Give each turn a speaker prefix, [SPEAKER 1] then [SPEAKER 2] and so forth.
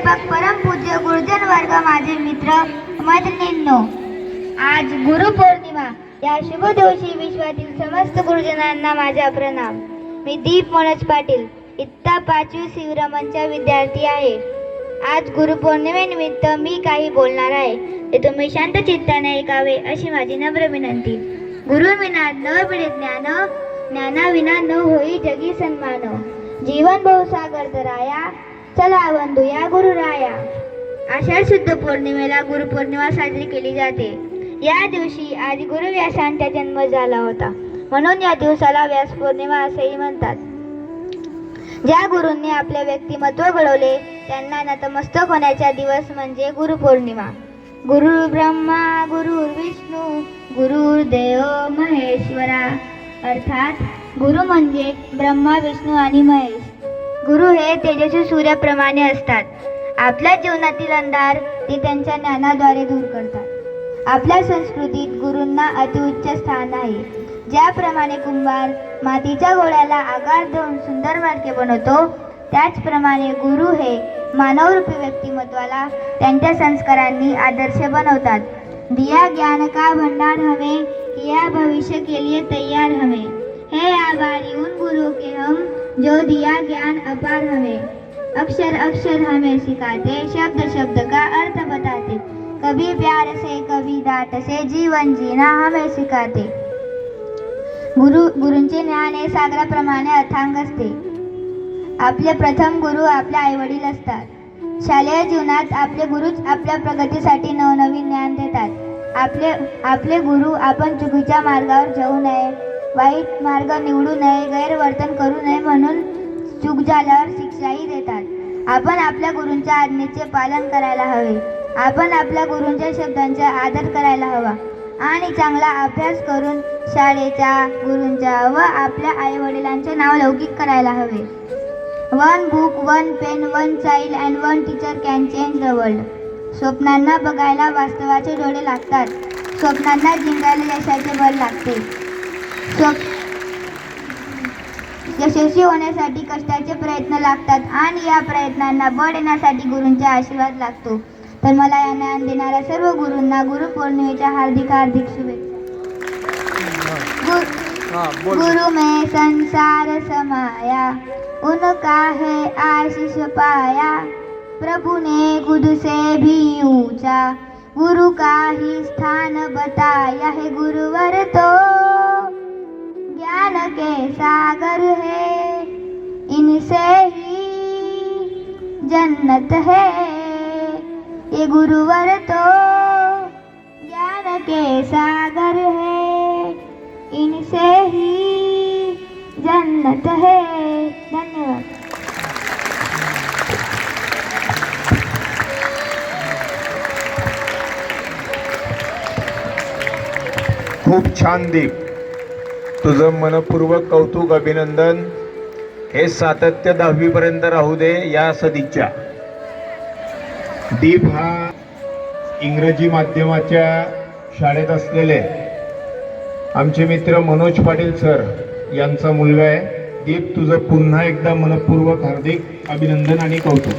[SPEAKER 1] प्राध्यापक परमपूज्य गुरुजन वर्ग माझे मित्र मैत्रिणींनो आज गुरुपौर्णिमा या शुभ दिवशी विश्वातील समस्त गुरुजनांना माझा प्रणाम. मी दीप मनोज पाटील इत्ता पाचवी शिवरमनचा विद्यार्थी आहे. आज गुरुपौर्णिमेनिमित्त मी काही बोलणार आहे ते तुम्ही शांत चित्ताने ऐकावे अशी माझी नम्र विनंती. गुरु विना न मिळे ज्ञान ज्ञानाविना न होई जगी सन्मान. जीवन बहुसागर तराया चला वंदूया गुरुराया आषाढ शुद्ध पौर्णिमेला गुरुपौर्णिमा साजरी केली जाते. या दिवशी आदि गुरु व्यासांचा जन्म झाला होता. म्हणून या दिवसाला व्यास पौर्णिमा असेही म्हणतात. ज्या गुरूंनी आपले व्यक्तिमत्व घडवले त्यांना नतमस्तक होण्याचा दिवस म्हणजे गुरुपौर्णिमा गुरु ब्रह्मा गुरु विष्णू गुरुर्देव महेश्वरा अर्थात गुरु म्हणजे ब्रह्मा विष्णू आणि महेश. गुरु हे तेजस्वी सूर्याप्रमाणे असतात. आपल्या जीवनातील अंधार ते त्यांच्या ज्ञानाद्वारे दूर करतात. आपल्या संस्कृतीत गुरूंना अतिउच्च स्थान आहे. ज्याप्रमाणे कुंभार मातीच्या गोळ्याला आकार देऊन सुंदर मडके बनवतो त्याचप्रमाणे गुरु हे मानवरूपी व्यक्तिमत्वाला त्यांच्या संस्कारांनी आदर्श बनवतात. दिया ज्ञान का भंडार हवे? या भविष्य के लिए तैयार हवे? हे आभार उन गुरु के हम जो दिया ज्ञान अपार हमें अक्षर अक्षर हमें सिखाते शब्द शब्द का अर्थ बताते. कभी प्यार से कभी डांट से जीवन जीना हमें सिखाते. गुरु गुरूंचे ज्ञान हे सागराप्रमाणे अथांग असते. आपले प्रथम गुरु आपले आईवडील असतात. शालेय जीवनात आपले गुरुच आपल्या प्रगतीसाठी नवनवीन ज्ञान देतात. आपले आपले गुरु आपण चुकीच्या मार्गावर जाऊ नये वाईट मार्ग निवडू नये गैरवर्तन करू नये म्हणून चूक झाल्यावर शिक्षाही देतात. आपण आपल्या गुरूंच्या आज्ञेचे पालन करायला हवे. आपण आपल्या गुरूंच्या शब्दांचा आदर करायला हवा आणि चांगला अभ्यास करून शाळेच्या गुरूंच्या व आपल्या आईवडिलांचे नाव लौकिक करायला हवे. One book one pen one child and one teacher can change the world स्वप्नांना बघायला वास्तवाचे डोळे लागतात. स्वप्नांना जिंकायला यशाचे बळ लागते. यशस्वी होण्यासाठी कष्टाचे प्रयत्न लागतात आणि या प्रयत्नांना बळ येण्यासाठी गुरूंचा आशीर्वाद लागतो. तर मला या ज्ञान देणाऱ्या सर्व गुरूंना गुरुपौर्णिमेच्या हार्दिक हार्दिक शुभेच्छा. गुरु गुरु में संसार समाया उनका है आशीष पाया प्रभु ने खुद से भी ऊंचा गुरु का ही स्थान बताया है गुरुवर तो। ज्ञान के सागर है, इनसे ही जन्नत है। ये गुरुवर तो ज्ञान के सागर है, इनसे ही जन्नत है। धन्यवाद।
[SPEAKER 2] खूप छान दीप। तुझं मनपूर्वक कौतुक अभिनंदन हे सातत्य दहावीपर्यंत राहू दे या सदिच्छा. दीप हा इंग्रजी माध्यमाच्या शाळेत असलेले आमचे मित्र मनोज पाटील सर यांचा मुलगा आहे. दीप तुझं पुन्हा एकदा मनपूर्वक हार्दिक अभिनंदन आणि कौतुक.